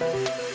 สวั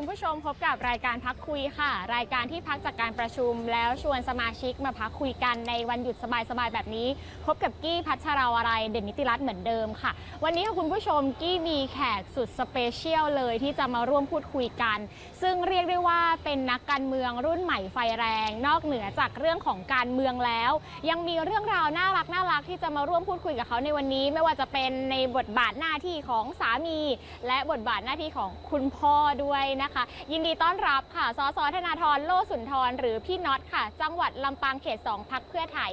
คุณผู้ชมพบกับรายการพักคุยค่ะ รายการที่พักจากการประชุม แล้วชวนสมาชิกมาพักคุยกันในวันหยุดสบายๆแบบนี้ พบกับกี้พัชราวรัยเด่นนิติรัตน์เหมือนเดิมค่ะ วันนี้ค่ะคุณผู้ชมกี้มีแขกสุดสเปเชียลเลยที่จะมาร่วมพูดคุยกัน ซึ่งเรียกได้ว่าเป็นนักการเมืองรุ่นใหม่ไฟแรง นอกเหนือจากเรื่องของการเมืองแล้ว ยังมีเรื่องราวน่ารักน่ารักที่จะมาร่วมพูดคุยกับเขาในวันนี้ ไม่ว่าจะเป็นในบทบาทหน้าที่ของสามี และบทบาทหน้าที่ของคุณพ่อด้วยนะคะ ยินดีต้อนรับค่ะสสธนาธรโลสุนทร หรือพี่น็อตค่ะ จังหวัดลำปางเขต 2พักเพื่อไทย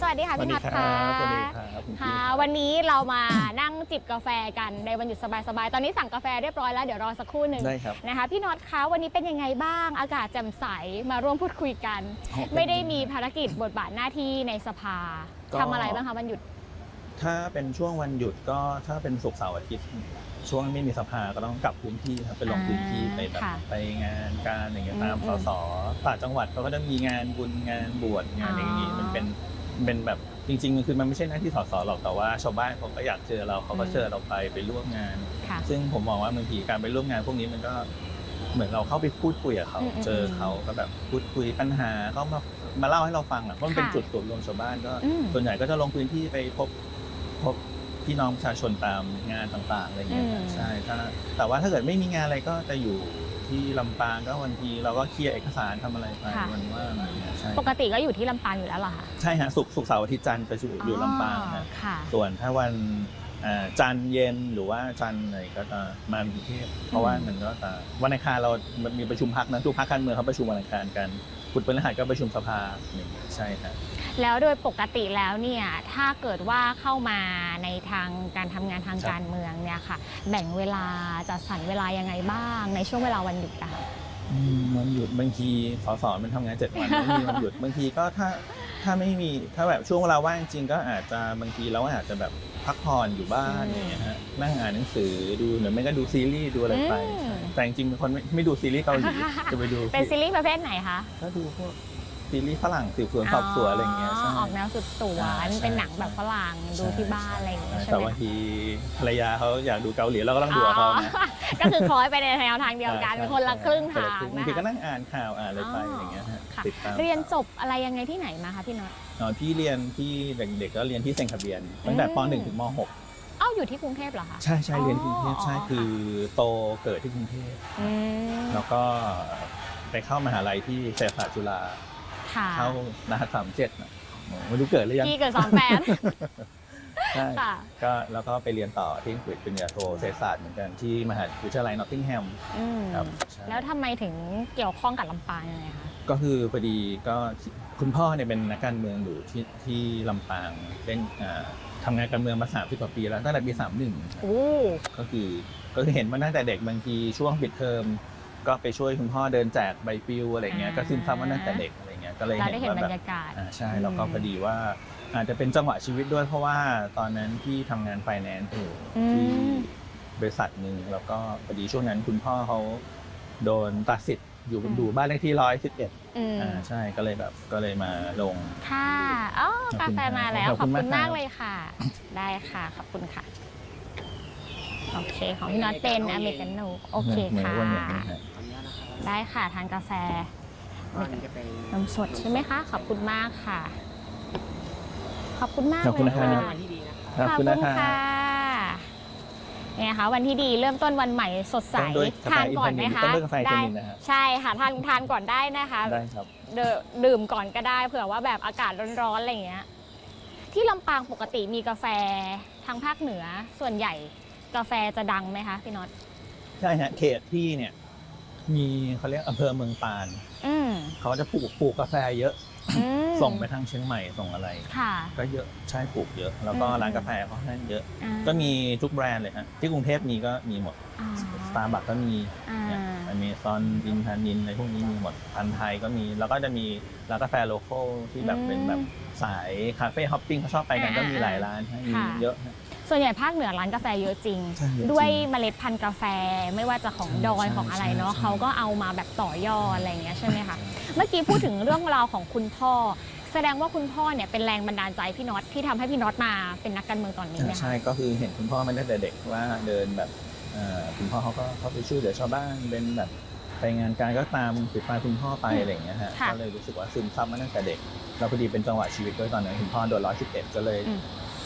สวัสดีค่ะพี่น็อตค่ะสวัสดีครับคุณพี่ค่ะ วันนี้เรามานั่งจิบกาแฟกันในวันหยุดสบายๆ ตอนนี้สั่งกาแฟเรียบร้อยแล้วเดี๋ยวรอสักครู่หนึ่งได้ครับนะคะพี่น็อตคะวันนี้เป็นยังไงบ้าง อากาศแจ่มใสมาร่วมพูดคุยกันอ๋อเป็นไม่ได้มีภารกิจบทบาทหน้าที่ในสภา ก็ทำอะไรบ้างคะวันหยุด ถ้าเป็นช่วงวันหยุดก็ถ้าเป็นศุกร์เสาร์อาทิตย์ช่วงไม่มีสภาก็ต้องกลับพื้นที่ครับไปลงพื้นที่อ่าไปแบบค่ะไปงานการอย่างเงี้ยอืมตามอืสมสต่างจังหวัดเขาก็จะมีงานบุญงานบวชงานอะไรอย่างงี้อ๋อมันเป็นเป็นแบบจริงๆมันคือมันไม่ใช่หน้าที่สสหรอกแต่ว่าชาวบ้านเขาก็อยากเจอเราเขาก็อืม เชิญเราไปไปร่วมงาน ค่ะ ซึ่งผมมองว่าบางทีการไปร่วมงานพวกนี้มันก็เหมือนเราเข้าไปพูดคุยกับเขา อืมอืมเจอเขาก็แบบพูดคุยปัญหาเขามา มาเล่าให้เราฟังอะเพราะมันเป็นค่ะจุดศูนย์รวมชาวบ้านก็ อืม ส่วนใหญ่ก็จะลงพื้นที่ไปพบพบพี่น้องประชาชนตามงานต่างๆอะไรเงี้ยอืม ใช่ถ้าแต่ว่าถ้าเกิดไม่มีงานอะไรก็จะอยู่ที่ลำปางก็วันทีเราก็เคลียร์เอกสารทำอะไรไปวันว่างอะไรเงี้ยใช่ปกติก็อยู่ที่ลำปางอยู่แล้วเหรอคะใช่ฮะศุกร์ศุกร์เสาร์อาทิตย์จันทร์จะอยู่อยู่ลำปางอ๋อฮะค่ะ ส่วนถ้าวันอ่าจันทร์เย็นหรือว่าจันทร์อะไรก็จะมากรุงเทพเพราะว่ามันก็จะวันอังคารเรามันมีประชุมพักนะทุกพักการเมืองเขาประชุมวันอังคารกัน พุธพฤหัสก็ประชุมสภาหนึ่งใช่ครับ แล้วโดยปกติแล้วเนี่ยถ้าเกิดว่าเข้ามาในทางการทำงานทางครับ การเมืองเนี่ยค่ะ แบ่งเวลาจัดสรรเวลายังไงบ้าง ในช่วงเวลาวันหยุดอะค่ะอืมวันหยุดบางทีสสมันทำงานเจ็ดวันไม่มีวันหยุดบางทีก็ถ้า ถ้าไม่มีถ้าแบบช่วงเวลาว่างจริงก็อาจจะบางทีเราก็อาจจะแบบพักผ่อนอยู่บ้านอืมอย่างเงี้ยฮะนั่งอ่านหนังสือดูหรือไม่ก็ดูซีรีส์ดูอะไรไปอืมแต่จริงๆเป็นคนไม่ไม่ดูซีรีส์เกาหลีจะไปดูเป็นซีรีส์ประเภทไหนคะ ก็ดูพวก ซีรีส์ฝรั่งสืบสวนสอบสวนอะไรอย่างเงี้ยใช่ออกแนวสืบสวใช่นใช่เป็นหนังแบบฝรั่งดูที่บ้านอะไรอย่างเงี้ยใช่แต่ไหมบางทีภรรยาเขาอยากดูเกาหลีเราก็ต้องดูกับเขานะอ๋อก็คือคอยไปในแนวทางเดียวกันเป็นคนละครึ่งทางบางนะทีก็คะนั่งอ่านข่าวอ่านอะไรไปอ๋อออย่างเงี้ยฮะค่ะติดตามเรียนจบอะไรยังไงที่ไหนมาคะพี่น็อต อ๋อพี่เรียนที่เด็กๆก็เรียนที่เซนคาเบียนตั้งแต่อืมป .1 ถึงม .6 เอ้าอยู่ที่กรุงเทพเหรอคะใช่ใช่เรียนกรุงเทพอ๋อใช่ค่ะคือโตเกิดที่กรุงเทพ อืมแล้วก็ไปเข้ามหาลัยที่เศรษฐศาสตร์จุฬา ค่ะ เข้ารหัสสามเจ็ดนะโอ้ไม่รู้เกิดหรือยัง พี่เกิดสองแปด ใช่ค่ะ ก็แล้วก็ไปเรียนต่อที่อังกฤษปริญญาโทเศรษฐศาสตร์เหมือนกันที่มหาวิทยาลัยนอตติงแฮมอืมครับใช่แล้วทำไมถึงเกี่ยวข้องกับลำปางยังไงคะ ก็คือพอดีก็คุณพ่อเนี่ยเป็นนักการเมืองอยู่ที่ที่ลำปางเล่นอ่าทำงานการเมืองมาสามสิบกว่าปีแล้วตั้งแต่ปีสามหนึ่ง โอ้ ก็คือก็คือเห็นมาตั้งแต่เด็กบางทีช่วงปิดเทอมก็ไปช่วยคุณพ่อเดินแจกใบปลิวอะไรเงี้ยก็ซึมซับมาตั้งแต่เด็กอะไรเงี้ยก็เลยเราเห็นได้เห็นว่าบรแบบรยากาศอ่าใช่แล้วก็พอดีว่าอาจจะเป็นจังหวะชีวิตด้วยเพราะว่าตอนนั้นที่ทำงานไฟแนนซ์อยู่อืมที่บริษัทหนึ่งแล้วก็พอดีช่วงนั้นคุณพ่อเขาโดนตัดสิทธิ์อยู่ดูบ้านเลขที่ร้อยสิบเอ็ดอืมอ่าใช่ก็เลยแบบก็เลยมาลงค่ะอ๋อกาแฟมาแล้วขอบขอบคุณคุณมากมากครับเลยค่ะ ได้ค่ะขอบคุณค่ะโอเคของพี่น็อตเป็นอเมริกาโน่โอเคหมืนค่ะวันนี้นะฮะขออนุญาตนะครับได้ค่ะทานกาแฟว่าอั นนี้จะเป็นนมสดใช่ไหมคะ ขอบคุณมากค่ะ ขอบคุณมากขอบคุณเลยนะครัเป็นบวันที่ดีนะครับขอบคุณนะครับเนี่ยค่ะวันที่ดีเริ่มต้นวันใหม่สดใสต้องด้วยกาแฟทานก่อนไหมคะต้องด้วยกาแฟอินทนิลนะฮะ ใช่ค่ะทานทานก่อนได้นะคะ ได้ครับ เดอดื่มก่อนก็ได้เผื่อว่าแบบอากาศร้อนๆอะไรอย่างเงี้ยที่ลำปางปกติมีกาแฟทางภาคเหนือส่วนใหญ่กาแฟจะดังไหมคะพี่น็อต ใช่ฮะเขตที่เนี่ย มีเขาเรียกอำเภอเมืองปาน อืมเขาจะปลูกปลูกกาแฟเยอะ อืมส่งไปทางเชียงใหม่ส่งอะไร ค่ะ ก็เยอะใช่ปลูกเยอะ แล้วก็อืม ร้านกาแฟเขาให้เยอะ อ่าก็มีทุกแบรนด์เลยฮะที่กรุงเทพมีก็มีหมดอ่าสตาร์บัคก็มีอ่าเนี่ยอเมซอนดินทานินอะไรพวกนี้มีหมดพันธุ์ไทยก็มี แล้วก็จะมีร้านกาแฟโลคอลที่แบบเป็นแบบสายคาเฟ่ฮอปปิ้งเขาชอบไปกันก็มีหลายร้านฮะมีเยอะฮะ ส่วนใหญ่ภาคเหนือร้านกาแฟเยอะจริง ใช่เยอะจริงด้วยเมล็ดพันธุ์กาแฟไม่ว่าจะของใช่ดอยใช่ของอะไรเนาะใช่ เขาก็เอามาแบบต่อยอดอะไรอย่างเงี้ยใช่ไหมคะเมื่อกี้พูดถึงเรื่องราวของคุณพ่อ แสดงว่าคุณพ่อเนี่ยเป็นแรงบันดาลใจพี่น็อตที่ทำให้พี่น็อตมาเป็นนักการเมืองตอนนี้ไหมคะ ใช่ก็คือเห็นคุณพ่อมาตั้งแต่เด็กว่าเดินแบบเอ่อคุณพ่อเขาก็เข้าไปช่วยเหลือชาวบ้านเป็นแบบไปงานการก็ตามติดตามคุณพ่อไปอะไรอย่างเงี้ยฮะค่ะก็เลยรู้สึกว่าซึมซับมาตั้งแต่เด็กแล้วพอดีเป็นจังหวะชีวิตด้วยตอนนั้นคุณพ่อโดนร้อยสิบเอ็ดก็เลยอืม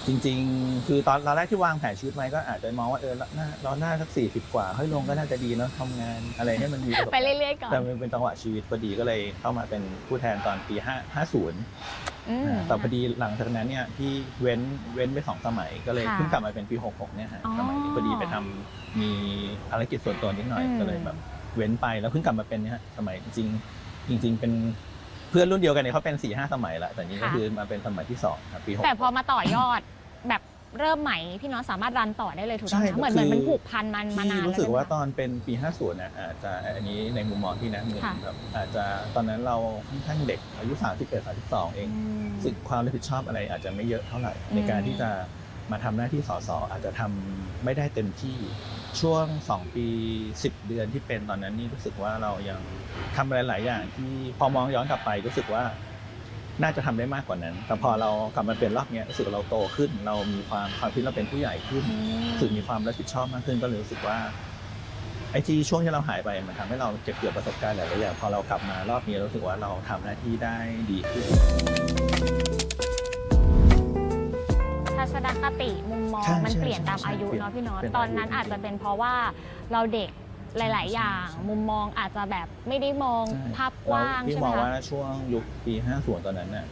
จริง ๆ คือตอนตอนแรกที่วางแผนชีวิตไว้ก็อาจจะมองว่าเออเราหน้าเราหน้าสักสี่สิบกว่าเฮ้ยลงก็น่าจะดีเนอะทำงานอะไรให้มันมีประสบไปการณ์เรื่อยๆก่อน แต่มันเป็นจังหวะชีวิตพอดีก็เลยเข้ามาเป็นผู้แทนตอนปี5 50อืมอ่าแต่พอดีหลังจากนั้นเนี่ยที่เว้นเว้นไปสองสมัยก็เลยค่ะเพิ่งกลับมาเป็นปี66เนี่ยฮะอ๋อสมัยนี้พอดีไปทำมีภารกิจส่วนตัวนิดหน่อยอืมก็เลยแบบเว้นไปแล้วเพิ่งกลับมาเป็นเนี่ยฮะสมัยจริงๆจริง ๆ เป็น เพื่อนรุ่นเดียวกันเนี่ยเขาเป็น4ี่ห้าสมัยละแต่นี้ก็คือมาเป็นสมัยที่สองครับปี6แต่พอมาต่อยอดแบบเริ่มใหม่พี่น็อตสามารถรันต่อได้เลยถูกไหมใช่คะเหมือนเหมือนคือ มันผูกพันมันมานานที่แล้วรู้สึกว่าด้วยตอนเป็นปี50นะอาจจะอันนี้ในมุมมองที่นะเหมือนค่ะแบบอาจจะตอนนั้นเราค่อนข้างเด็กอายุ31 32เองอืมสึกความรับผิดชอบอะไรอาจจะไม่เยอะเท่าไหร่ อืม ในการที่จะมาทำหน้าที่สสอาจจะทำไม่ได้เต็มที่ ช่วง 2 ปี 10 เดือนที่เป็นตอนนั้นนี่รู้สึกว่าเรายังทำอะไรหลายอย่างที่พอมองย้อนกลับไปรู้สึกว่าน่าจะทำได้มากกว่านั้น แต่พอเรากลับมาเป็นรอบนี้รู้สึกเราโตขึ้น เรามีความความคิดเราเป็นผู้ใหญ่ขึ้นอืมรู้สึกมีความรับผิดชอบมากขึ้นก็เลยรู้สึกว่าไอ้ที่ช่วงที่เราหายไปมันทำให้เราเก็บเกี่ยวประสบการณ์หลายๆอย่างพอเรากลับมารอบนี้รู้สึกว่าเราทำหน้าที่ได้ดีขึ้น ทัศนคติมุมมอง ใช่มันใช่เปลี่ยนตามใช่อายุเปลี่ยนเนาะพี่น็อตเปลี่ยนตอนนั้นอายุอาจจะเป็นเพราะว่าเราเด็กหลาย ๆ อย่าง ใช่ มุมมองอาจจะแบบไม่ได้มองใช่ภาพกว้างแล้วพี่ใช่ไหมมองคะว่าช่วงยุคปี 50 ตอนนั้นน่ะ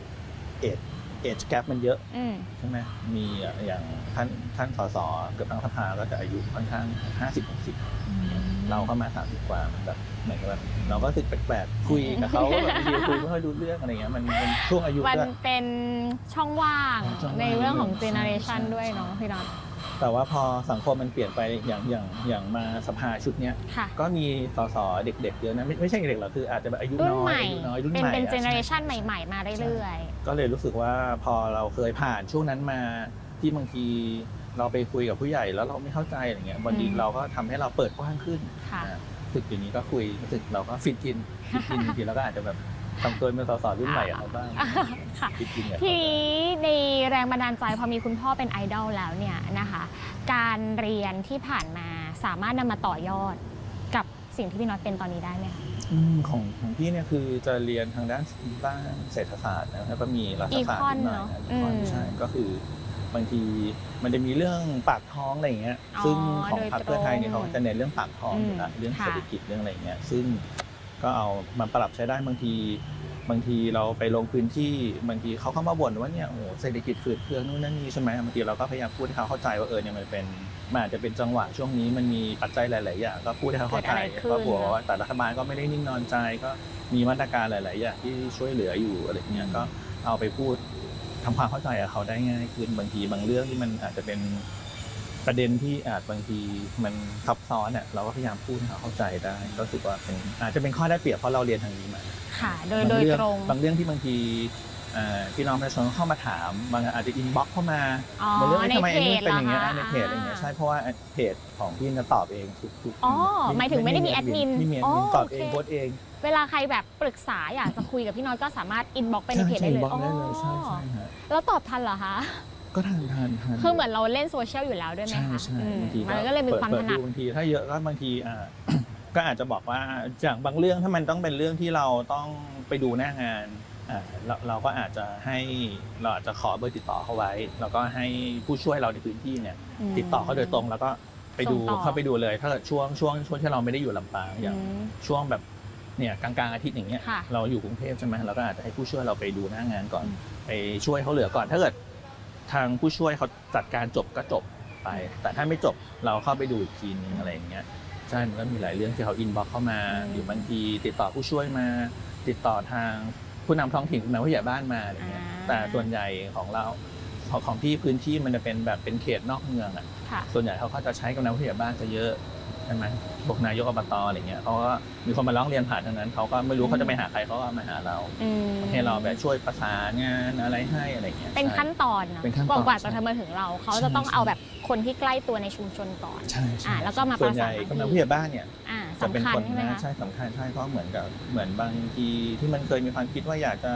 เอจเอจแกรมันเยอะอืมใช่ไหมมีอย่างท่านท่านสสเกือบทั้งสภาก็จะอายุค่อนข้าง 50 60 เราเข้ามา30กว่ามันแบบเหมือนกับแบบเราก็รู้สึกแปลกๆคุยกับเขาแบบบางทีคุยไม่ค่อยรู้เรื่องอะไรเงี้ยมันมันช่วงอายุมันด้วย เป็นช่องว่างช่องว่าง ในเรื่องของใช่เจเนอเรชันใช่ด้วยเนาะพี่น็อตแต่ว่าพอสังคมมันเปลี่ยนไปอย่างอย่างอย่างมาสภาชุดเนี้ย ค่ะ ก็มีสสเด็กๆเยอะนะไม่ไม่ใช่เด็กหรอกคืออาจจะแบบอายุรุ่นน้อใหยม่อายุน้อยรุ่นเป็นใหม่เป็นอะเจเนอเรชันใช่ใหม่ ๆ มาเรื่อยก็เลยรู้สึกว่าพอเราเคยผ่านช่วงนั้นมาที่บางที เราไปคุยกับผู้ใหญ่แล้วเราไม่เข้าใจอะไรเงี้ยบางทีอืมเราก็ทำให้เราเปิดกว้างขึ้นๆค่ะอ่ารู้สึกอย่างนี้ก็คุยรู้สึกเราก็ฟิตอินฟิตอินบางทีเราก็อาจจะแบบทำตัวเป็นสสรุ่นใหม่กับเขาบ้างค่ะฟิตอินกับทีเขานี้ในแรงบันดาลใจพอมีคุณพ่อเป็นไอดอลแล้วเนี่ยนะคะการเรียนที่ผ่านมาสามารถนำมาต่อยอดกับสิ่งที่พี่น็อตเป็นตอนนี้ได้ไหมคะอืมของของพี่เนี่ยคือจะเรียนทางด้านด้านเศรษฐศาสตร์นะแล้วก็มีรัฐศาสตร์นิดหน่อย Econ เนอะนะอีคอนอืมใช่ก็คือ บางทีมันจะมีเรื่องปากท้องอะไรอย่างเงี้ยอ๋อซึ่งของโดยพรรคเพื่อไทยเนี่ยตรงเขาจะเน้นเรื่องปากท้องอยู่แล้วอืมเรื่องค่ะเศรษฐกิจเรื่องอะไรอย่างเงี้ยซึ่งก็เอามาปรับใช้ได้บางทีบางทีเราไปลงพื้นที่บางทีเขาเข้ามาบ่นว่าเนี่ยโอ้โหเศรษฐกิจฝืดเคืองนู่นนั่นนี่ใช่ไหมบางทีเราก็พยายามพูดให้เขาเข้าใจว่าเออเนี่ยมันเป็นมันอาจจะเป็นจังหวะช่วงนี้มันมีปัจจัยหลาย ๆ อย่างก็พูดให้เขาเข้าใจเกิดอะไรขึ้นก็บอกว่าแต่รัฐบาลก็ไม่ได้นิ่งนอนใจก็มีมาตรการหลาย ๆ อย่างที่ช่วยเหลืออยู่อะไรเงี้ยก็เอาไปพูด ทำความเข้าใจกับเขาได้ง่ายขึ้นบางทีบางเรื่องที่มันอาจจะเป็นประเด็นที่อาจบางทีมันซับซ้อนอะเราก็พยายามพูดให้เขาเข้าใจได้ก็รู้สึกว่าเป็นอาจจะเป็นข้อได้เปรียบเพราะเราเรียนทางนี้มาค่ะ โดยบางโดยเรื่องตรงบางเรื่องที่บางทีเอ่อ พี่น้องประชาชนเข้ามาถามบางอันอาจจะอินบ็อกเข้ามาอ๋อบางเรื่องในทำไมเพอันนี้จเป็นอย่างเงี้ยหรคะในเพจอะไรเงี้ยใช่เพราะว่าเพจของพี่จะตอบเองทุกทุกอ๋อหมายถึงไม่ได้มีแอดมินไม่มีแอดมินอ๋อตอบโอเคเองโพสต์เอง เวลาใครแบบปรึกษาอยากจะคุยกับพี่น็อตก็สามารถอินบ็อกไปในเพจได้เลยใช่ inbox ได้เลยใช่ใช่ฮะแล้วตอบทันเหรอคะก็ทานทานทานคือเหมือนเราเล่นโซเชียลอยู่แล้วด้วยไหมใช่คะใช่อืมบางทีมันก็เลยมีความปิถดนัดดูบางทีถ้าเยอะก็บางทีอ่าก็อาจจะบอกว่าอย่างบางเรื่องถ้ามันต้องเป็นเรื่องที่เราต้องไปดูหน้างานอ่า เราเราก็อาจจะให้เราอาจจะขอเบอร์ติดต่อเขาไว้ แล้วก็ให้ผู้ช่วยเราในพื้นที่เนี่ยมติดต่อเขาโดยตรงแล้วก็ไปดูส่งต่อ เข้าไปดูเลยถ้าเกิดช่วงช่วงช่วงที่เราไม่ได้อยู่ลำปางอย่างอืมช่วงแบบเนี่ยกลางๆอาทิตย์อย่างเงี้ยค่ะเราอยู่กรุงเทพใช่ไหมเราก็อาจจะให้ผู้ช่วยเราไปดูหน้างานก่อน อืม ไปช่วยเขาเหลือก่อน ถ้าเกิดทางผู้ช่วยเขาจัดการจบก็จบไป แต่ถ้าไม่จบเราเข้าไปดูอีกทีนึงอะไรอย่างเงี้ยใช่มันก็มีหลายเรื่องที่เขาอินบ็อกเข้ามาอืมหรือบางทีติดต่อผู้ช่วยมา ติดต่อทาง ผู้นำท้องถิ่นผู้นำผู้ใหญ่บ้านมาอะไรเงี้ยอ่าแต่ส่วนใหญ่ของเราของของที่พื้นที่มันจะเป็นแบบเป็นเขตนอกเมืองอะค่ะส่วนใหญ่เขาก็จะใช้กำนันผู้ใหญ่บ้านจะเยอะใช่ไหมพวกนายกอบตอะไรเงี้ยเขาก็มีคนมาร้องเรียนผ่านทางนั้นเขาก็ไม่รู้เขาจะไปหาใครเขาก็มาหาเราอืมให้เราแบบช่วยประสานงานอะไรให้อะไรเงี้ยเป็นใช่ขั้นตอนเนอะเป็นขั้นตอนกว่าจะใช่ทำมาถึงเราเขาใช่จะต้องใช่เอาแบบคนที่ใกล้ตัวในชุมชนก่อนใช่ใช่อ่าแล้วก็มาส่วนใหญ่ประสานกำนันผู้ใหญ่บ้านเนี่ยอ่า จะเป็นสำคัญคนใช่ไหมนะคะใช่สำคัญใช่เพราะเหมือนกับเหมือนบางทีที่มันเคยมีความคิดว่าอยากจะ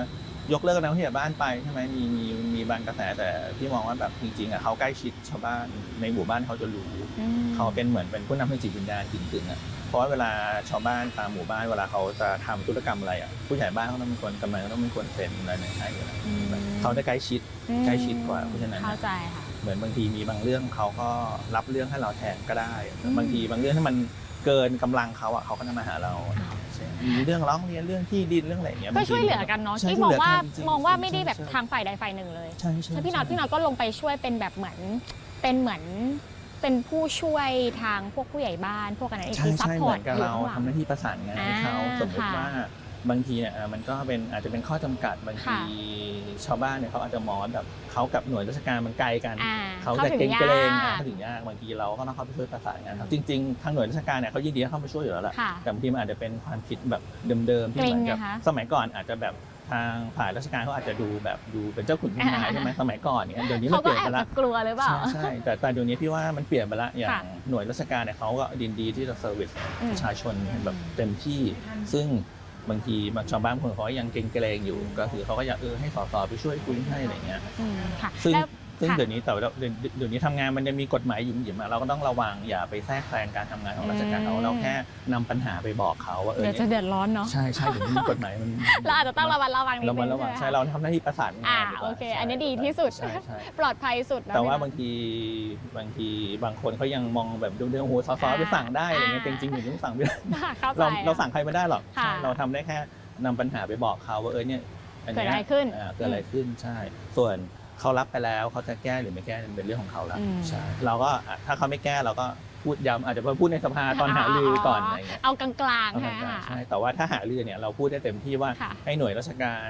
ยกเลิกกำนันผู้ใหญ่บ้านไปใช่ไหมมีมีมีบางกระแสแต่พี่มองว่าแบบจริงๆอะเขาใกล้ชิดชาวบ้านในหมู่บ้านเขาจะรู้อืมเขาเป็นเหมือนเป็นผู้นำทางจิตวิญญาณกึ่งๆอะเพราะว่าเวลาชาวบ้านตามหมู่บ้านเวลาเขาจะทำธุรกรรมอะไรอะผู้ใหญ่บ้านเขาต้องเป็นคนกำนันก็ต้องเป็นคนเซ็นอะไรเนี่ยให้อยู่แล้วอืมเขาจะใกล้ชิดใกล้ชิดกว่าเพราะฉะนั้นเข้าใจค่ะเหมือนบางทีมีบางเรื่องเขาก็รับเรื่องให้เราแทนก็ได้อืมบางทีบางเรื่องที่มัน เกินกำลังเขาอะเขาก็จะมาหาเราอ้าวเช่นมีเรื่องร้องเรียนเรื่องที่ดินเรื่องอะไรอย่างเงี้ยก็บางทีช่วยเหลือกันเนาะใช่ที่ช่มวยองเหลืว่ากันจริงๆมองว่าไม่ได้แบบใช่ทางฝ่ายใดฝ่ายหนึ่งเลยใช่ใช่ถ้าพี่น็อตใช่พี่น็อตก็ลงไปช่วยเป็นแบบเหมือน เป็นเหมือนเป็นผู้ช่วยทางพวกผู้ใหญ่บ้าน พวกกันนั้นเองใช่คือซัพใช่พเหอมืร์อตนกับเราอยู่ข้างหลังทำหน้าที่ประสานงานให้เขาอ่าสมมติค่ะ ว่า บางทีเนี่ยเอ่อมันก็เป็นอาจจะเป็นข้อจำกัดบางทีค่ะชาวบ้านเนี่ยเขาอาจจะมองว่าแบบเขากับหน่วยราชการมันไกลกันอ่าเขาเข้าจะถึเกรงงเกรงยาอะกเขาถึงยากบางทีเราก็ต้องเข้าไปช่วยประสานงานครับจริงๆทางหน่วยราชการเนี่ยเขายินดีให้เข้ามาช่วยอยู่แล้วแหละค่ะแต่บางทีมันอาจจะเป็นความคิดแบบเดิมๆที่เหมือนกับเกรงไงคะสมัยก่อนอาจจะแบบทางฝ่ายราชการเขาอาจจะดูแบบดูเป็นเจ้าขุนนายใช่ไหมสมัยก่อนเนี่ยเดี๋ยวนี้มัเขานเปก็ลี่ยนแอไปบละจะกลัวหรือเปล่าใช่ใช่แต่แต่เดี๋ยวนี้พี่ว่ามันเปลี่ยนไปละอย่าค่ะงหน่วยราชการเนี่ยเขาก็ดินดีที่จะเซอร์วิสอืมประชาชนแบบเต็มที่ซึ่ง บางทีบางชาวบ้างคนเขาก็ยังเกรงเกรงอยู่ ก็คือเขาก็อยากเออให้สสไปช่วยคุยให้อะไรเงี้ยอืมค่ะซึ่งแล้ว ซึ่งค่ะเดี๋ยวนี้แต่ว่าเดี๋ยวเดี๋ยวนี้ทำงานมันจะมีกฎหมายหยุ่มหยิมอะเราก็ต้องระวังอย่าไปแทรกแซงการทำงานของราชการเขาอืมเราแค่นำปัญหาไปบอกเขาว่าเออเดี๋ยวจะเนี่ยเดือดร้อนเนาะใช่ใช่เดี๋ยวนี้กฎหมายมันเราอาจจะต้องระมัดระวังนิดระนึมัดงระวังใช่ใช่ไหมเราคะทำหน้าที่ประสานงานอ่าดีกว่าโอเคใช่อันนี้ดีที่สุด ใช่ใช่ ปลอดภัยสุดนะแต่ว่าพี่บางทีบางทีบางคนเขายังมองแบบดูเรื่องโอ้โหสอสอไปสั่งได้อะไรเงี้ยอ่าจริงๆอยู่นี่สั่งไม่ได้น็อตเข้าใจ เราเราสั่งใครไม่ได้หรอกค่ะใช่เราทำได้แค่นำปัญหาไปบอกเขาว่าเออเนี่ยอันเกิดเนี้ยอะไรขึ้น อ่าเกิดอะไรขึ้นใช่ ส่วน เขารับไปแล้วเขาจะแก้หรือไม่แก้เป็นเรื่องของเขาละอืม ใช่ เราก็อะถ้าเขาไม่แก้เราก็พูดย้ำอาจจะพูดในสภาตอนหารือก่อนอะไรเงี้ยเอากลางเอาๆกลาค่ะงๆใช่แต่ว่าถ้าหารือเนี่ยเราพูดได้เต็มที่ว่าค่ะ ให้หน่วยราชการ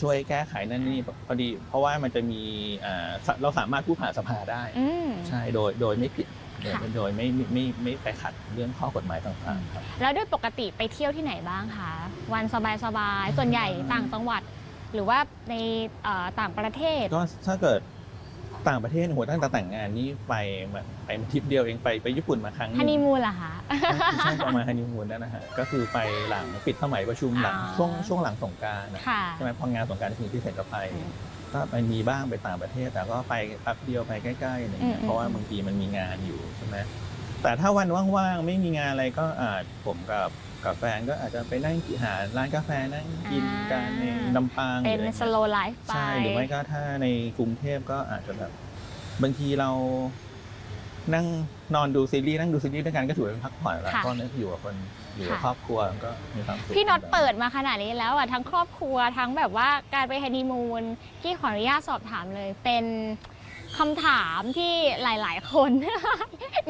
ช่วยแก้ไขนั่นนี่พอดี เพราะว่ามันจะมีอ่าเราสามารถพูดผ่านสภาได้ อืม ใช่โดยโดยไม่ผิดโดยค่ะ โดยไม่ไม่ไม่ไม่ไปขัดเรื่องข้อกฎหมายต่างๆครับ แล้วด้วยปกติไปเที่ยวที่ไหนบ้างคะ วันสบายๆ ส่วนใหญ่ต่างจังหวัด หรือว่าในเอ่อต่างประเทศ ก็ถ้าเกิดต่างประเทศโหตั้งแต่แต่งงานนี่ไปแบบไปทริปเดียวเองไปไปญี่ปุ่นมาครั้งหนึฮันงนีมูนเหรอคะใช่ประมาณฮันนีมูนนั่นนะฮะก็คือไปหลังปิดสมัยประชุมหลังอ๋อช่วงช่วงหลังสงกรารนะค่ะใช่ไหมพองานสงกรารถึงที่เสร็จก็ไปอืมก็ไปมีบ้างไปต่างประเทศ แต่ก็ไปแป๊บเดียวไปใกล้ๆอะไรเงี้ยอืมเพราะว่าบางทีมันมีงานอยู่ใช่ไหมแต่ถ้าวันว่างๆไม่มีงานอะไรก็อาจผมกับ กับแฟนก็อาจจะไปนั่งกินหาร้านกาแฟนั่งกินกันในลำปางเป็นหรืออะไรสเงี้ยโลไลฟ์ไปใช่หรือไม่ก็ถ้าในกรุงเทพก็อาจจะแบบบางทีเรานั่งนอนดูซีรีส์นั่งดูซีรีส์ด้วยกันก็ถือว่าเป็นพักผ่อนแล้วค่ะเพราะนั่นอยู่กับคนอยู่กับค่ะครอบครัวก็มีความสุขพี่น็อตเปิดมาขนาดนี้แล้วอะทั้งครอบครัวทั้งแบบว่าการไปฮันนีมูนที่ขออนุญาตสอบถามเลยเป็น คำถามที่หลาย ๆ คน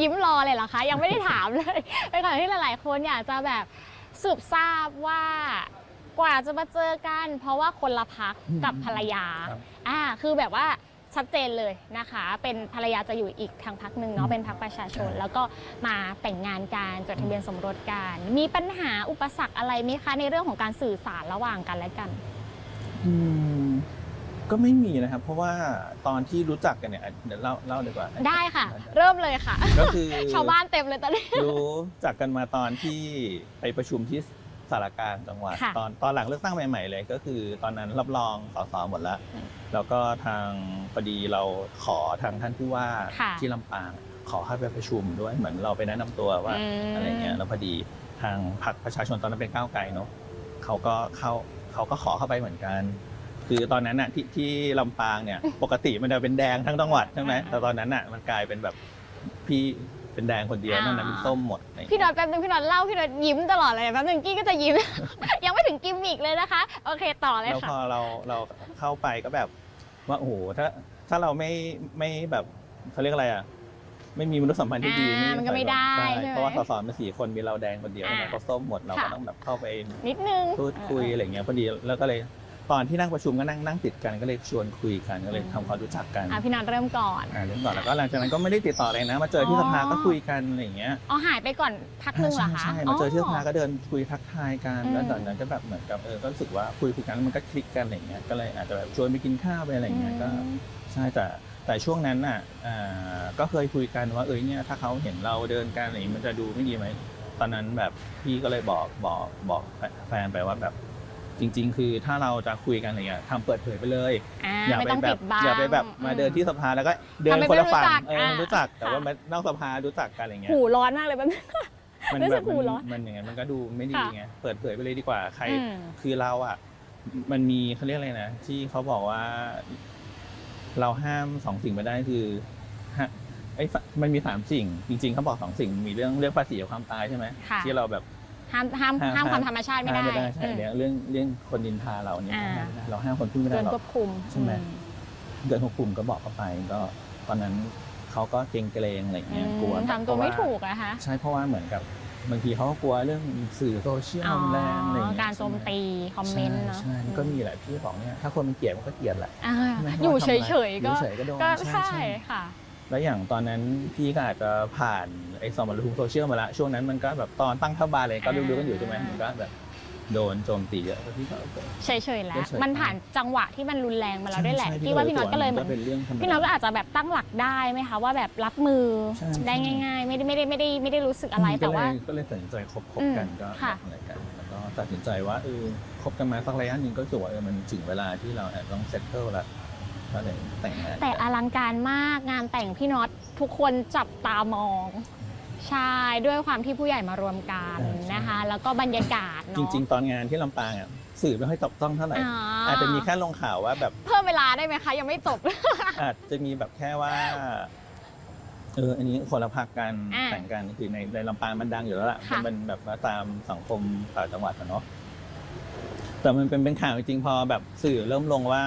ยิ้มรอเลยเหรอคะ ยังไม่ได้ถามเลย เป็นคำถามที่หลาย ๆ คนอยากจะแบบสืบทราบว่ากว่าจะมาเจอกัน เพราะว่าคนละพักกับภรรยาครับอ่าคือแบบว่าชัดเจนเลยนะคะ เป็นภรรยาจะอยู่อีกทางพักหนึ่งเนาะเป็นพักประชาชน แล้วก็มาแต่งงานกันจดทะเบียนสมรสกันมีปัญหาอุปสรรคอะไรไหมคะ ในเรื่องของการสื่อสารระหว่างกันและกันอืม ก็ไม่มีนะครับ เพราะว่าตอนที่รู้จักกันเนี่ยอะเดี๋ยวเล่าเล่าดีกว่าได้ค่ะ เริ่มเลยค่ะ ก็คือชาวบ้านเต็มเลยตอนนี้รู้จักกันมาตอนที่ไปประชุมที่สารกลารจังหวัดค่ะตอนตอนหลังเลือกตั้งใหม่ๆเลย ก็คือตอนนั้นรับรองสสหมดแล้วอืมแล้วก็ทางพอดีเราขอทางท่านผู้ว่าค่ะที่ลำปางขอให้ไปประชุมด้วยเหมือนเราไปแนะนำตัวว่ามอะไรเงี้ยแล้วพอดีทางพรรคประชาชนตอนนั้นเป็นก้าวไกลเนาะเขาก็เข้าเขาก็ขอเข้าไปเหมือนกัน คือตอนนั้นน่ะที่ที่ลำปางเนี่ย ปกติมันจะเป็นแดงทั้งจังหวัดใช่ไหมอ่าแต่ตอนนั้นน่ะมันกลายเป็นแบบพี่เป็นแดงคนเดียวอ่านั่นนั้นเป็นส้มหมดอะไรเงี้ย พี่น็อตแป๊บนึงพี่น็อตเล่าพี่น็อตยิ้มตลอดเลยแป๊บนึงกี้ก็จะยิ้ม ยังไม่ถึงกิมมิกเลยนะคะ โอเคต่อเลยแล้วค่ะพอเราเราเข้าไปก็แบบว่าโอ้โหถ้าถ้าเราไม่ไม่แบบเขาเรียกอะไรอะ ไม่มีมนุษยสัมพันธ์ที่ดีอ่ามันก็ไม่ได้ใช่ใช่ไหมเพราะว่าสสมาสี่คนมีเราแดงคนเดียวอ่าเนี่ยเขาส้มหมดเราก็ค่ะ ต้องแบบเข้าไปนิดนึง พูดคุยอะไรเงี้ยพอดีแล้วก็เลย ตอนที่นั่งประชุมก็นั่งนั่งติดกันก็เลยชวนคุยกันก็เลยทำความรู้จักกันอะพี่นัทเริ่มก่อนอ่าเรื่องก่อนแล้วก็หลังจากนั้นก็ไม่ได้ติดต่ออะไรนะ มาเจอที่อ๋อสภาก็คุยกันอะไรอย่างเงี้ยอ๋อหายไปก่อนพักหนึงเหรอคะใช่ใช่มาเจอที่สภาก็เดินคุยทักทายกันอืมแล้วตอนนั้นก็แบบเหมือนกับเออก็รู้สึกว่าคุยคุยกันแล้วมันก็คลิกกันอะไรเงี้ยก็เลยอาจจะแบบชวนไปกินข้าวไปอะไรเงี้ยก็อืมใช่แต่แต่ช่วงนั้นน่ะอ่าก็เคยคุยกันว่าเอ้ยเนี่ยถ้าเขาเห็นเราเดินกันอะไรอย่างงี้มันจะดูไม่ดีไหมตอนนั้นแบบพี่ก็เลยบอกบอกบอกแฟนไปว่าแบบ จริง ๆ คือถ้าเราจะคุยกันอะไรเงี้ยทำเปิดเผยไปเลยอ่าอย่าไม่ไปต้องแบปิบดบังอย่าไปแบบมาเดินที่สภาแล้วก็เดินทำเป็นคนละฝั่งไม่รู้จักเอออ่ารู้จักแต่ค่ะว่านอกสภารู้จักกันอะไรเงี้ยหูร้อนมากเลยแบบมันรู้แบสึบกหูมันร้อนมันอย่างเงี้ยมันก็ดูไม่ดีค่ะไงเปิดเผยไปเลยดีกว่าใครอืมคือเราอะมันมีเขาเรียกอะไรนะที่เขาบอกว่า เราห้ามสองสิ่งไม่ได้คือฮะไอ้ยมันมีสามสิ่ง จริง ๆเขาบอกสองสิ่ง มีเรื่องเรื่องภาษีกับความตายใช่ไหมค่ะที่เราแบบ ห้ามห้ามห้ามห้ามความธรรมชาติไม่ได้ห้ามไม่ได้ใช่อืมเนี่ยเรื่องเรื่องคนดินทาเราเนี่ยอ่าห้ามไม่ได้เราห้ามคนพูดไม่ได้เกินหรอควกบคุมใช่ไหมอืเกินควบคุมก็บอกเขาไปก็ตอนนั้นเขาก็เกรงเกรงอะไรอย่างเงี้ยกลัวอืมทำตัวไม่เพราะาถูกอะคะใช่เพราะว่าเหมือนกับบางทีเขาก็กลัวเรื่องสื่อโซเชียลอ๋อแรงอะไรอย่างเงี้ยการโจมตีคอมเมนต์เนาะใช่ใช่ก็มีแหละพี่บอกเนี่ยถ้าคนมันเกลียดมันก็เกลียดแหละอ่าใช่ไหมอยู่ว่าทำเฉอะไรยๆก็อยู่เฉยๆก็โดนก็ใช่ใช่ใช่ค่ะ แล้วอย่างตอนนั้นพี่ก็อาจจะผ่านไอ้สมรภูมิโซเชียลมาละช่วงนั้นมันก็แบบตอนตั้งรัฐบาลเลยก็รู้ๆกันอยู่ใช่ไหมอ่ามัมันก็แบบโดนโจมตีเยอะแล้วพี่ก็เฉยๆแล้วเฉยๆมันผ่านจังหวะที่มันรุนแรงมาแล้วด้วยแหละใช่พี่ว่าพี่น็อตก็เลยเหมือนเป็นเรื่องธรรมดาพี่น็อตก็อาจจะแบบตั้งหลักได้ไหมคะว่าแบบรับมือใช่ได้ใช่ง่าย ๆ ไม่ได้ไม่ได้ไม่ได้ไม่ได้รู้สึกอะไรแต่ว่าก็เลยก็เลยตัดสินใจคบคบกันอืมก็ค่ะอะไรกันแล้วก็ตัดสินใจว่าเออคบกันมาสักระยะหนึ่งก็รู้สึกว่าเออมันถึงเวลาที่เราอาจจะต้องเซตเทิลละ ก็เลยแต่งงานแต่อกันลังการมากงานแต่งพี่น็อตทุกคนจับตามอง ใช่ด้วยความที่ผู้ใหญ่มารวมกันนะคะ แล้วก็บรรยากาศจเนาะ ริง ๆ ตอนงานที่ลำปางอะสื่อไม่ค่อยจับต้องเท่าไหร่ อ๋ออ อาจจะมีแค่ลงข่าวว่าแบบ เพิ่มเวลาได้ไหมคะ ยังไม่จบ อาจจะมีแบบแค่ว่าเอออันนี้คนละพักกันอ่าแต่งกันคือในในลำปางมันดังอยู่แล้วล่ะค่ะ มันแบบว่าตามสังคมต่างจังหวัดอะเนาะ แต่มันเป็นเป็นข่าวจริงๆพอแบบสื่อเริ่มลงว่า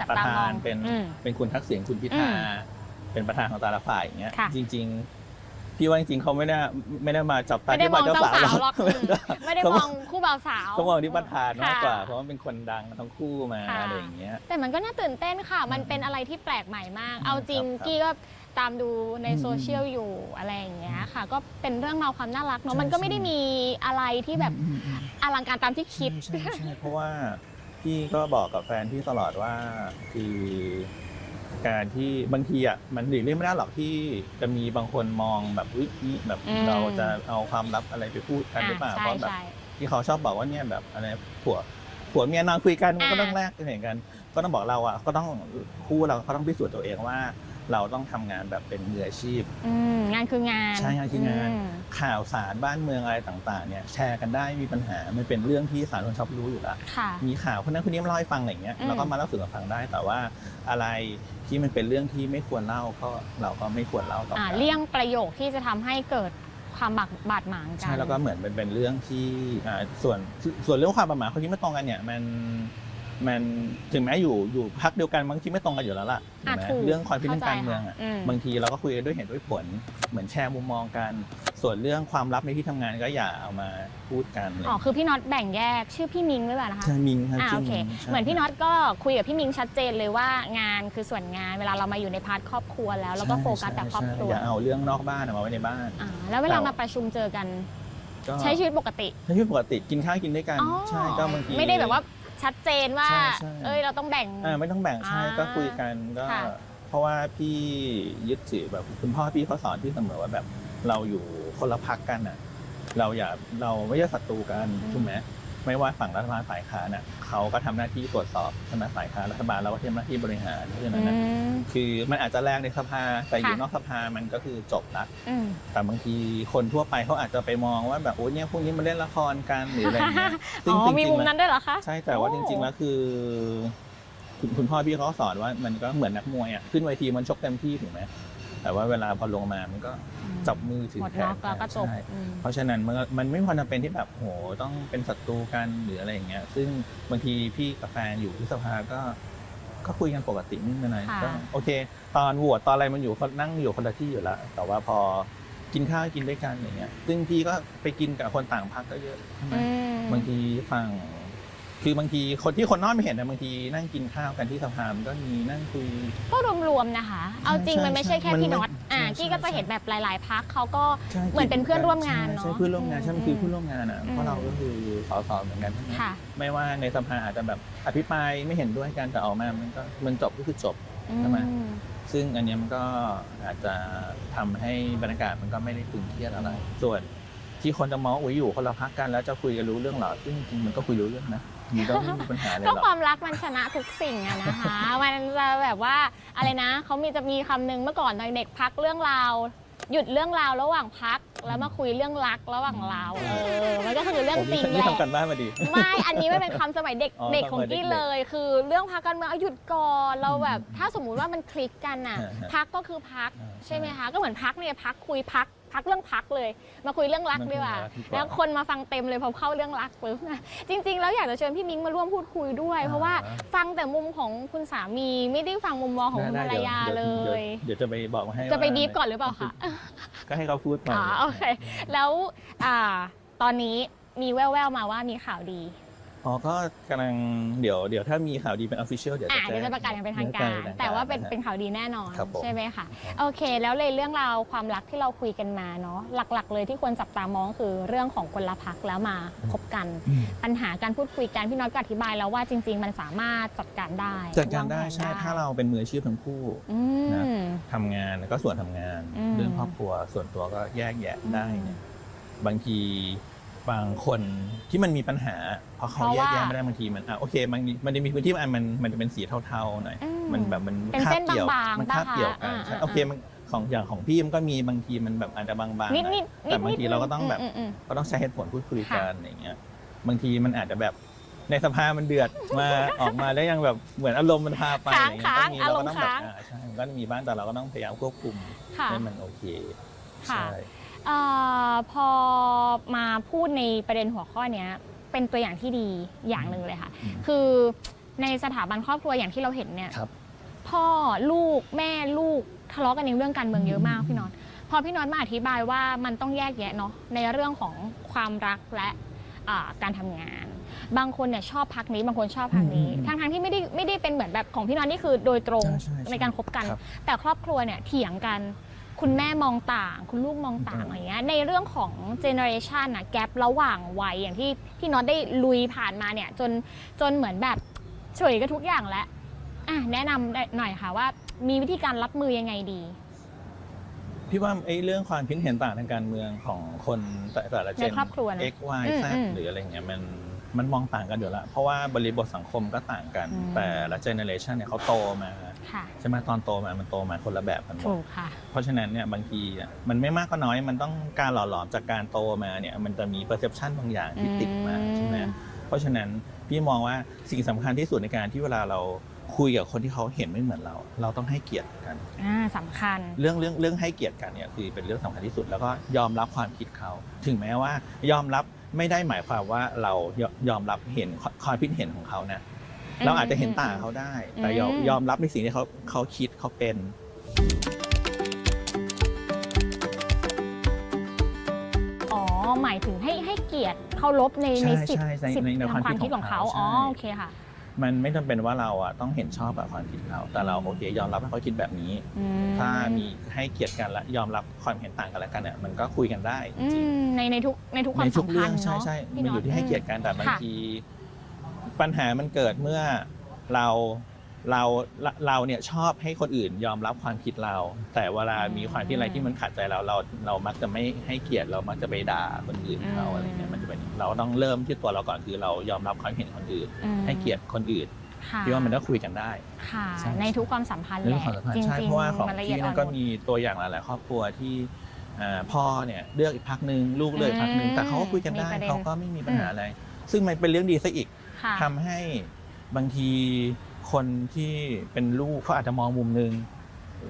จับประตาธามอนงเป็นอืมเป็นคุณทักษิณคุณพิธาอืมเป็นประธานของแต่ละฝ่ายอย่างเงี้ยค่ะ จริง ๆ พี่ว่าจริงๆเขาไม่ได้ไม่ได้มาจับตาไม่ได้ที่มองเจ้าเจ้าสาวสาวหรอกหรอกอืมไม่ได้มองคู่บ่าวสาวเขามองที่ประธานมากกว่าค่ะเพราะว่าเป็นคนดังทั้งคู่มาค่ะ อะไรอย่างเงี้ย แต่มันก็น่าตื่นเต้นค่ะ มันเป็นอะไรที่แปลกใหม่มาก เอาจริงครับ กี้ก็ ตามดูในอืมโซเชียลอยู่อะไรอย่างเงี้ยค่ะ ก็เป็นเรื่องราวความน่ารักเนาะใช่มันก็ไม่ได้ใช่มีอะไรที่แบบอืมอืมอลังการตามที่คิดใช่ใช่ใช่เพราะว่าพี่ก็บอกกับแฟนพี่ตลอดว่าคือการที่บางทีอะมันหลีกเลี่ยงไม่ได้หรอกที่จะมีบางคนมองแบบอุ๊ยนี่แบบอืม เราจะเอาความลับอะไรไปพูดกันหรือเปล่าอ่าเพใช่ราะแบบ ใช่ ที่เขาชอบบอกว่าเนี่ยแบบอะไรผัวผัวเมียนอนคุยกันมันก็อ่า ต้องแลกกันเหมือนกัน ก็ต้องบอกเราอะก็ต้องคู่เราเขาต้องพิสูจน์ตัวเองว่า เราต้องทำงานแบบเป็นมืออาชีพ อืมงานคืองานใช่งานคืองาน มข่าวสารบ้านเมืองอะไรต่างๆเนี่ยแชร์กันได้ไม่มีปัญหามันเป็นเรื่องที่สาธารณชนชอบรู้อยู่แล้ว ค่ะ มีข่าวคนนั้นคนนี้มาเล่าให้ฟังอะไรอย่างเงี้ยอืม เราก็มาเล่าสู่กันฟังได้แต่ว่าอะไรที่มันเป็นเรื่องที่ไม่ควรเล่าก็เราก็ไม่ควรเล่าต่ออ่าไปเลี่ยงประโยคที่จะทำให้เกิดความบาดบาดหมางกัน ใช่แล้วก็เหมือนเป็นเป็นเรื่องที่อ่าส่วนส่วนเรื่องความประมาทเขาที่ไม่ตรงกันเนี่ยมัน มันถึงแม้อยู่อยู่พักเดียวกันบางทีไม่ตรงกันอยู่แล้วล่ะอะถูกไหมถูกเรื่องความคิดเรื่องเข้าใจการเมืองอะค่ะอืม บางทีเราก็คุยกันด้วยเหตุด้วยผล เหมือนแชร์มุมมองกัน ส่วนเรื่องความลับในที่ทำงานก็อย่าเอามาพูดกันอะไรอ๋อคือพี่น็อตแบ่งแยกชื่อพี่มิงหรือเปล่านะคะ ใช่มิงครับอ่าชื่โอเคมิงใช่ เหมือนพี่น็อตก็คุยกับพี่มิงชัดเจนเลยว่างานคือส่วนงานเวลาเรามาอยู่ในพาร์ทครอบครัวแล้วแล้วก็ใช่โฟกัสแต่ครอบครัวใช่อย่าเอาเรื่องนอกบ้านเอามาไว้ในบ้าน อ่าแล้วเวลามาประชุมเจอกันก็ใช้ชีวิตปกติ ใช้ชีวิตปกติกินข้าวกินด้วยกัน อ๋อใช่ก็บางทีไม่ได้แบบว่า ชัดเจนว่า ใช่ใช่ เอ้ยเราต้องแบ่ง อ่าไม่ต้องแบ่งใช่อ่าก็คุยกันก็ ค่ะ เพราะว่าพี่ยึดถือแบบคุณพ่อพี่เขาสอนพี่เสมอว่าแบบเราอยู่คนละพักกันอะ เราอย่าเราไม่ใช่ศัตรูกันถูกไหม ไม่ว่าฝั่งรัฐบาลฝ่ายค้านอะเขาก็ทำหน้าที่ตรวจสอบใช่ไหมฝ่ายค้านรัฐบาลเราก็ทำหน้าที่บริหารเพราะฉะนั้นอืนะมคือมันอาจจะแรงในสภาแต่อยู่ค่ะนอกสภามันก็คือจบละอืมแต่บางทีคนทั่วไปเขาอาจจะไปมองว่าแบบโอ้เนี่ยพวกนี้มาเล่นละครกันหรืออะไรอย่างเงี้ยซึ่อ๋งอจริงๆมีมุมแล้วนั้นด้วยเหรอคะใช่แต่ว่าโอ้จริง ๆแล้วคือคุณคุณพ่อพี่เขาก็สอนว่ามันก็เหมือนนักมวยอะขึ้นเวทีมันชกเต็มที่ถูกไหม แต่ว่าเวลาพอลงมามันก็จับมือถือหมดแขน็อนกแล้วก็จบใช่อืมเพราะฉะนั้นมันก็มันไม่ควรจะเป็นที่แบบโหต้องเป็นศัตรูกันหรืออะไรอย่างเงี้ย ซึ่งบางทีพี่กับแฟนอยู่ที่สภาก็ก็คุยกันปกติไม่เป็นไรค่ะก็โอเค ตอนโหวตตอนอะไรมันอยู่คนนั่งอยู่คนละที่อยู่แล้วแต่ว่าพอกินข้าวกินด้วยกันอย่างเงี้ย ซึ่งพี่ก็ไปกินกับคนต่างพักก็เยอะใช่ไหมอืมบางทีฟัง คือบางทีคนที่คนนอกไม่เห็นนะบางทีนั่งกินข้าวกันที่สภามันก็มีนั่งคุย ก็รวมๆนะคะ เอาจริงใช่มันไม่ใช่แค่ใช่พี่มันไม่น็อตอ่าใช่กี้ก็จะใช่เห็นแบบหลายๆพักเขาก็ใช่เหมือนเป็นเพื่อนร่วมงานเนอะใช่เพื่อนร่วมงานใช่มันคือมเพื่อนร่วมงานอะอืม เพราะเราก็คือสอสอเหมือนกันใช่ไหมค่ะไม่ว่าในสภาอาจจะแบบอภิปรายไม่เห็นด้วยกันแต่ออกมามันก็มันจบก็คือจบ ใช่ไหม อืม ซึ่งอันเนี้ยมันก็อาจจะทำให้บรรยากาศมันก็ไม่ได้ตึงเครียดอะไร ส่วนที่คนจะมองว่าอุ้ยอยู่คนละพักกันแล้วจะคุยกันรู้เรื่องเหรอซึ่งจริงๆมันก็คุยรู้เรื่องนะ มันก็ไม่มีปัญหาอะไรก็หรอกความรักมันชนะทุกสิ่งอะนะคะ มันจะแบบว่าอะไรนะเขามีจะมีคำหนึงเมื่อก่อนตอนเด็กพักเรื่องราว หยุดเรื่องราวระหว่างพัก แล้วมาคุยเรื่องรักระหว่างเราเออมันก็คือเรื่องผมจริงนี่แหละ ทำกันบ้านมาดี ไม่ อันนี้ไม่เป็นคำสมัยเด็กอ๋อเด็กของสมัยเด็กกี้เลย คือเรื่องพักการเมืองเอาหยุดก่อนเราแบบ ถ้าสมมุติว่ามันคลิกกันน่ะฮะฮะพักก็คือพักอ่า ใช่ไหมคะ ก็เหมือนพักเนี่ยพักคุยพักพักเรื่องพักเลย มาคุยเรื่องรักมันดีกว่าเป็นเรื่องรักดีกว่าแล้วคนมาฟังเต็มเลยพอเข้าเรื่องรักปุ๊บจริง ๆ แล้วอยากจะเชิญพี่มิ้งมาร่วมพูดคุยด้วย เพราะว่าฟังแต่มุมของคุณสามีไม่ได้ฟังมุมมองของคุณภรรยาเลดี๋วยเดี๋ยวจะไปบอกมาให้จะไปว่าดีฟก่อนหรือเปล่าคะก็ให้เขาพูดก่อนอ๋อโอเคแล้วอ่าตอนนี้มีแว่วๆมาว่ามีข่าวดี อ๋อก็กำลังเดี๋ยวเดี๋ยวถ้ามีข่าวดีเป็นออฟฟิเชียลเดี๋ยวอ่าจะเดี๋ยวจะประกาศอย่างเป็นทางการดี๋ยวจะแต่ว่าเป็นะฮะเป็นข่าวดีแน่นอนครับผม ใช่ไหมคะโอเค แล้วเลยเรื่องราวความรักที่เราคุยกันมาเนาะหลัก ๆ เลยที่ควรจับตามองคือเรื่องของคนละพักแล้วมาคบกัน อืมปัญหาการพูดคุยกันพี่น้อยก็อธิบายแล้วว่าจริง ๆ มันสามารถจัดการได้จัดการได้วงแผนใช่ถ้าเราเป็นมืออาชีพทั้งคู่ อืนะ ม ทำงานแล้วก็ส่วนทำงาน อืม เรื่องครอบครัวส่วนตัวก็แยกแยะได้เนี่ยบางที บางคนที่มันมีปัญหาเพราะเขาแยกแยะไม่ได้บางทีมันอะโอเคบางทีมันจะมีพื้นที่มันมันมันจะเป็นสีเทาๆหน่อย อื มันแบบมันเป็นคาเส้บนเกี่ยวบางๆมันป่ะคาบเกี่ยวคะกันอ่าใช่อ่า โอเคมันของอย่างของพี่มันก็มีบางทีมันแบบอาจจะบางๆหน่นิดอยนิดแต่บางทีเราก็ต้องแบบมมก็ต้องใช้เหตุผลพูดคุยค่ะกันอย่างเงี้ยบางทีมันอาจจะแบบในสภามันเดือดมา ออกมาแล้วยังแบบเหมือนอารมณ์มันพาไปค้างอย่างเงี้ยค้างก็มีอารเรามก็ณ์ต้องแบบค้าง อ่าใช่มันก็มีบ้างแต่เราก็ต้องพยายามควบคุมค่ะให้มันโอเคค่ะ ใช่ เอ่อพอมาพูดในประเด็นหัวข้อเนี้ยเป็นตัวอย่างที่ดีอย่างหนึ่งเลยค่ะ อืม คือในสถาบันครอบครัวอย่างที่เราเห็นเนี่ย ครับ พ่อลูกแม่ลูกทะเลาะกันในเรื่องการเมืองเยอะมากพี่น็อตพอพี่น็อตมาอธิบายว่ามันต้องแยกแยะเนาะในเรื่องของความรักและอ่าการทำงาน บางคนเนี่ยชอบพักนี้บางคนชอบพักนี้อืมทั้งทั้งๆที่ไม่ได้ไม่ได้เป็นเหมือนแบบของพี่น็อตนี่คือโดยตรงใช่ใช่ใช่ในการคบกัน ครับ แต่ครอบครัวเนี่ยเถียงกัน คุณแม่มองต่าง คุณลูกมองต่างอืมอะไรเงี้ยในเรื่องของเจเนอเรชันอะแกลระหว่างวัยอย่างที่พี่น็อตได้ลุยผ่านมาเนี่ยจนจนเหมือนแบบเฉยกับทุกอย่างแล้วอะแนะนำได้หน่อยค่ะว่า มีวิธีการรับมือยังไงดีพี่ว่าไอ้เรื่องความคิดเห็นต่างทางการเมืองของคนแต่แต่ละเจในนครอบครัวนะ X Y อืม Z อืม หรืออะไรเงี้ยมัน มันมองต่างกันอยู่แล้ว เพราะว่าบริบทสังคมก็ต่างกัน อืม แต่ละเจเนอเรชันเนี่ยเขาโตมาค่ะใช่ไหมตอนโตมามันโตมาคนละแบบกันหมด ถูกค่ะ เพราะฉะนั้นเนี่ยบางทีอะมันไม่มากก็น้อยมันต้องการหล่อหลอมจากการโตมาเนี่ยมันจะมี perception บางอย่างที่ติดมาอืม ใช่ไหมเพราะฉะนั้นพี่มองว่าสิ่งสำคัญที่สุดในการที่เวลาเราคุยกับคนที่เขาเห็นไม่เหมือนเรา เราต้องให้เกียรติกัน อ่าสำคัญ เรื่องเรื่องเรื่องให้เกียรติกันเนี่ยคือเป็นเรื่องสำคัญที่สุดแล้วก็ยอมรับความคิดเขา ถึงแม้ว่ายอมรับ ไม่ได้หมายความว่าเรายยอมรับเห็นความคิดเห็นของเขานะอืมเราอาจจะเห็นต่างเขาได้ แต่ยอมอืมยอมรับในสิ่งที่เขาเขาคิดเขาเป็นอ๋อหมายถึงให้ให้เกียรติเคารพในในใช่สิทธิ์ใช่ในสิทธิ์ในในทางความคิดของเขาใช่อ๋อ โอเคค่ะ มันไม่จำเป็นว่าเราอะต้องเห็นชอบกับความคิดเขาแต่เราโอเคยอมรับให้เขาคิดแบบนี้อืถ้ามีให้เกียรติกันและยอมรับความเห็นต่างกันและกันเนี่ยมันก็คุยกันได้จอืริงมในในทุกในทุกๆความในทุกสัมพัเรื่นองธ์ใช่เนาะใช่พี่มันอยู่ที่ให้เกียรติกันแต่บางค่ะที ปัญหามันเกิดเมื่อเรา เราเราเราเนี่ยชอบให้คนอื่นยอมรับความคิดเรา แต่เวลามีความคิดอะไรที่มันขัดใจเราเราเรามักจะไม่ให้เกียรติเรามักจะไปด่าคนอื่นเขาอะไรเงี้ยมันจะเป็นเราต้องเริ่มที่ตัวเราก่อนคือเรายอมรับความเห็นคนอื่นอืมให้เกียรติคนอื่นค่ะพี่ว่ามันก็คุยกันได้ค่ะใช่ในทุกความสัมพันธ์แหเรื่องละความสัมพันจริธ์งใช่ๆเพราะว่าของมันละเอียดพี่อ่นั่อนนก็หมดมีตัวอย่างหลาย ๆ ครอบครัวที่อ่าพ่อเนี่ยเลือกอีกพักหนึ่งลูกเลือกอีกพักหนึ่งอืมแต่เขาก็คุยกันได้มีประเด็นเขาก็ไม่มีปัญหาอะไร ซึ่งมันเป็นเรื่องดีซะอีกค่ะทำให้บางที คนที่เป็นลูกเขาอาจจะมองมุมหนึง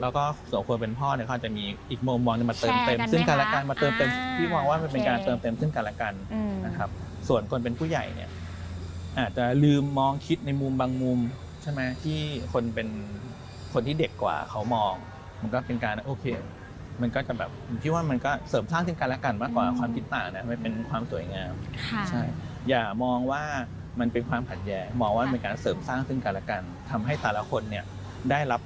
แล้วก็ส่วนคนเป็นพ่อเนี่ยเขาอาจจะมีอีกมุมมองหนึงมาเติมเต็ม แชร์กันไหมซึ่งกันและกันคะมาเติมเต็มอ่าพี่มองว่ามันเป็นการโอเค เติมเต็มซึ่งกันและกัน อืม นะครับส่วนคนเป็นผู้ใหญ่เนี่ยอาจจะลืมมองคิดในมุมบางมุมช่ไหมที่คนเป็นคนที่เด็กกว่าเขามอง มันก็เป็นการโอเค มันก็จะแบบพี่ว่ามันก็เสริมสร้างซึ่งกันและกันมากกว่าอืม ความคิดต่างนะมันเป็นความสวยงามค่ะ ใช่อย่ามองว่า มันเป็นความขัดแย้งมองว่าเป็นการเสริมสร้างซึ่งกันและกันทำให้แต่ละคนเนี่ยได้รับ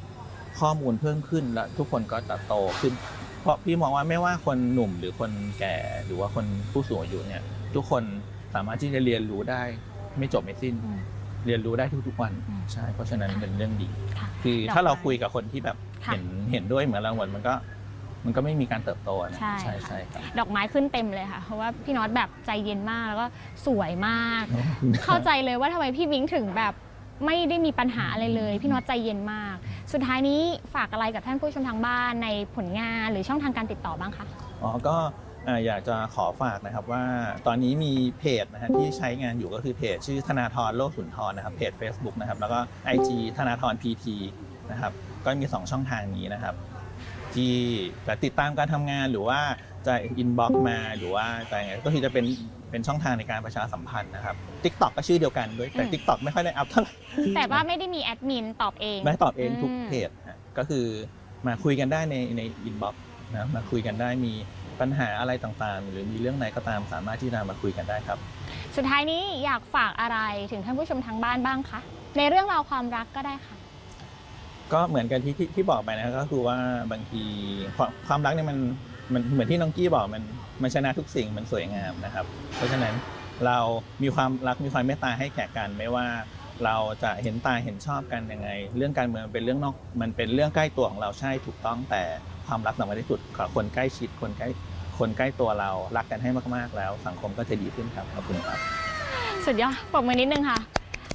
ข้อมูลเพิ่มขึ้นและทุกคนก็จะโตขึ้น เพราะพี่มองว่าไม่ว่าคนหนุ่มหรือคนแก่หรือว่าคนผู้สูงอายุเนี่ยทุกคนสามารถที่จะเรียนรู้ได้ไม่จบไม่สิ้นอืมเรียนรู้ได้ทุกๆวันอืมใช่เพราะฉะนั้นเป็นเรื่องดีค่ะคือดอกถ้าเราไม้คุยกับคนที่แบบค่ะเห็นเห็นด้วยเหมือนเราหมดมันก็ มันก็ไม่มีการเติบโตนะใช่ใช่ค่ะ ใช่ครับ ดอกไม้ขึ้นเต็มเลยค่ะ เพราะว่าพี่น็อตแบบใจเย็นมากแล้วก็สวยมาก เข้าใจเลยว่าทำไมพี่มิ้งถึงแบบไม่ได้มีปัญหาอะไรเลย พี่น็อตใจเย็นมาก สุดท้ายนี้ฝากอะไรกับท่านผู้ชมทางบ้านในผลงานหรือช่องทางการติดต่อบ้างคะ อ๋อก็เอ่ออยากจะขอฝากนะครับว่าตอนนี้มีเพจนะฮะที่ใช้งานอยู่ก็คือเพจชื่อธนาธรโลกสุนทรนะครับเพจ Facebook นะครับแล้วก็ IG ธนาธร PT นะครับก็มี 2 ช่องทางนี้นะครับ ที่จะติดตามการทำงานหรือว่าจะอินบ็อกมาหรือว่าจะยังไงก็คือจะเป็นเป็นช่องทางในการประชาสัมพันธ์นะครับ TikTok ก็ชื่อเดียวกันด้วยแต่อืม TikTok ไม่ค่อยได้อัพเท่าไหร่แต่ว่าไม่ได้มีแอดมินตอบเองได้ตอบเองทุกอืมเพจฮะก็คือมาคุยกันได้ในในอินบ็อกซ์นะมาคุยกันได้มีปัญหาอะไรต่างๆ หรือมีเรื่องไหนก็ตามสามารถที่จะมาคุยกันได้ครับ สุดท้ายนี้อยากฝากอะไรถึงท่านผู้ชมทางบ้านบ้างคะในเรื่องราวความรักก็ได้ค่ะ ก็เหมือนกันที่ที่ที่บอกไปนะครับก็คือว่าบางทีความความรักเนี่ยมันมันเหมือนที่น้องกี้บอกมันมันชนะทุกสิ่งมันสวยงามนะครับ เพราะฉะนั้นเรามีความรักมีความเมตตาให้แก่กันไม่ว่าเราจะเห็นตาเห็นชอบกันยังไง เรื่องการเมืองเป็นเรื่องนอกมันเป็นเรื่องใกล้ตัวของเราใช่ถูกต้องแต่ความรักสำคัญที่สุดคนใกล้ชิดคนใกล้คนใกล้ตัวเรารักกันให้มากๆแล้ว สังคมก็จะดีขึ้นครับขอบคุณครับ สุดยอดปรบมือนิดนึงค่ะ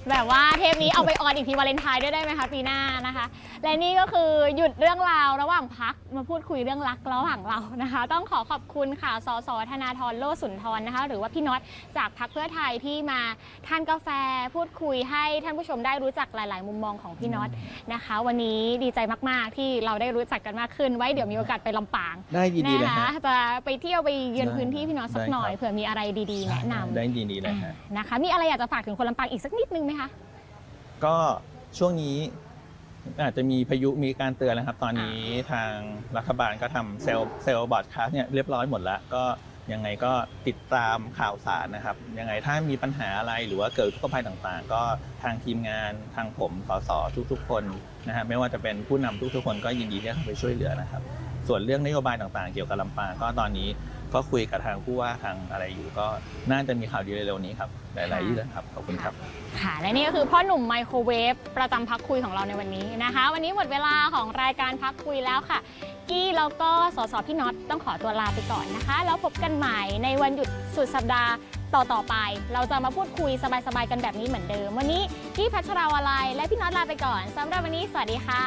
แบบว่าเทปนี้เอาไปออนอีกทีวาเลนไทน์ด้วยได้ไหมคะปีหน้านะคะ และนี่ก็คือหยุดเรื่องราวระหว่างพักมาพูดคุยเรื่องรักระหว่างเรานะคะ ต้องขอขอบคุณค่ะสสธนาธรโลสุนทรนะคะ หรือว่าพี่น็อตจากพักเพื่อไทยที่มาทานกาแฟพูดคุยให้ท่านผู้ชมได้รู้จักหลาย ๆ มุมมองของพี่น็อตนะคะ วันนี้ดีใจมาก ๆ ที่เราได้รู้จักกันมากขึ้น ไว้เดี๋ยวมีโอกาสไปลำปางได้ยินดีเลยนะคะจะไปเที่ยวไปเยือนพื้นที่พี่น็อตสักหน่อยเผื่อมีอะไรดี ๆ แนะนำได้ยินดีเลยฮะนะคะ มีอะไรอยากจะฝากถึงคนลำปางอีกสักนิดนึงไหมคะ ก็ช่วงนี้อาจจะมีพายุมีการเตือนนะครับ ตอนนี้ทางรัฐบาลก็ทำเซลล์เซลล์บอร์ดคาสเนี่ยเรียบร้อยหมดแล้ว ก็ยังไงก็ติดตามข่าวสารนะครับ ยังไงถ้ามีปัญหาอะไรหรือว่าเกิดทุกข์ภัยต่างๆ ก็ทางทีมงานทางผมสสทุกๆ คนนะฮะไม่ว่าจะเป็นผู้นำทุกๆคนก็ยินดีที่จะเข้าไปช่วยเหลือนะครับ ส่วนเรื่องนโยบายต่างๆ เกี่ยวกับลำปางก็ตอนนี้ ก็คุยกับทางผู้ว่าทางอะไรอยู่ก็น่าจะมีข่าวดีเร็วๆนี้ครับ หลายๆเรื่องครับขอบคุณครับ ค่ะ และนี่ก็คือพ่อหนุ่มไมโครเวฟประจำพักคุยของเราในวันนี้นะคะ วันนี้หมดเวลาของรายการพักคุยแล้วค่ะ กี้แล้วก็สสพี่น็อตต้องขอตัวลาไปก่อนนะคะ แล้วพบกันใหม่ในวันหยุดสุดสัปดาห์ต่อๆไป เราจะมาพูดคุยสบายๆกันแบบนี้เหมือนเดิม วันนี้กี้พัชราวลัยและพี่น็อตลาไปก่อนสำหรับวันนี้สวัสดีค่ะ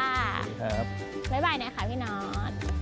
ครับบ๊ายบายนะคะพี่น็อต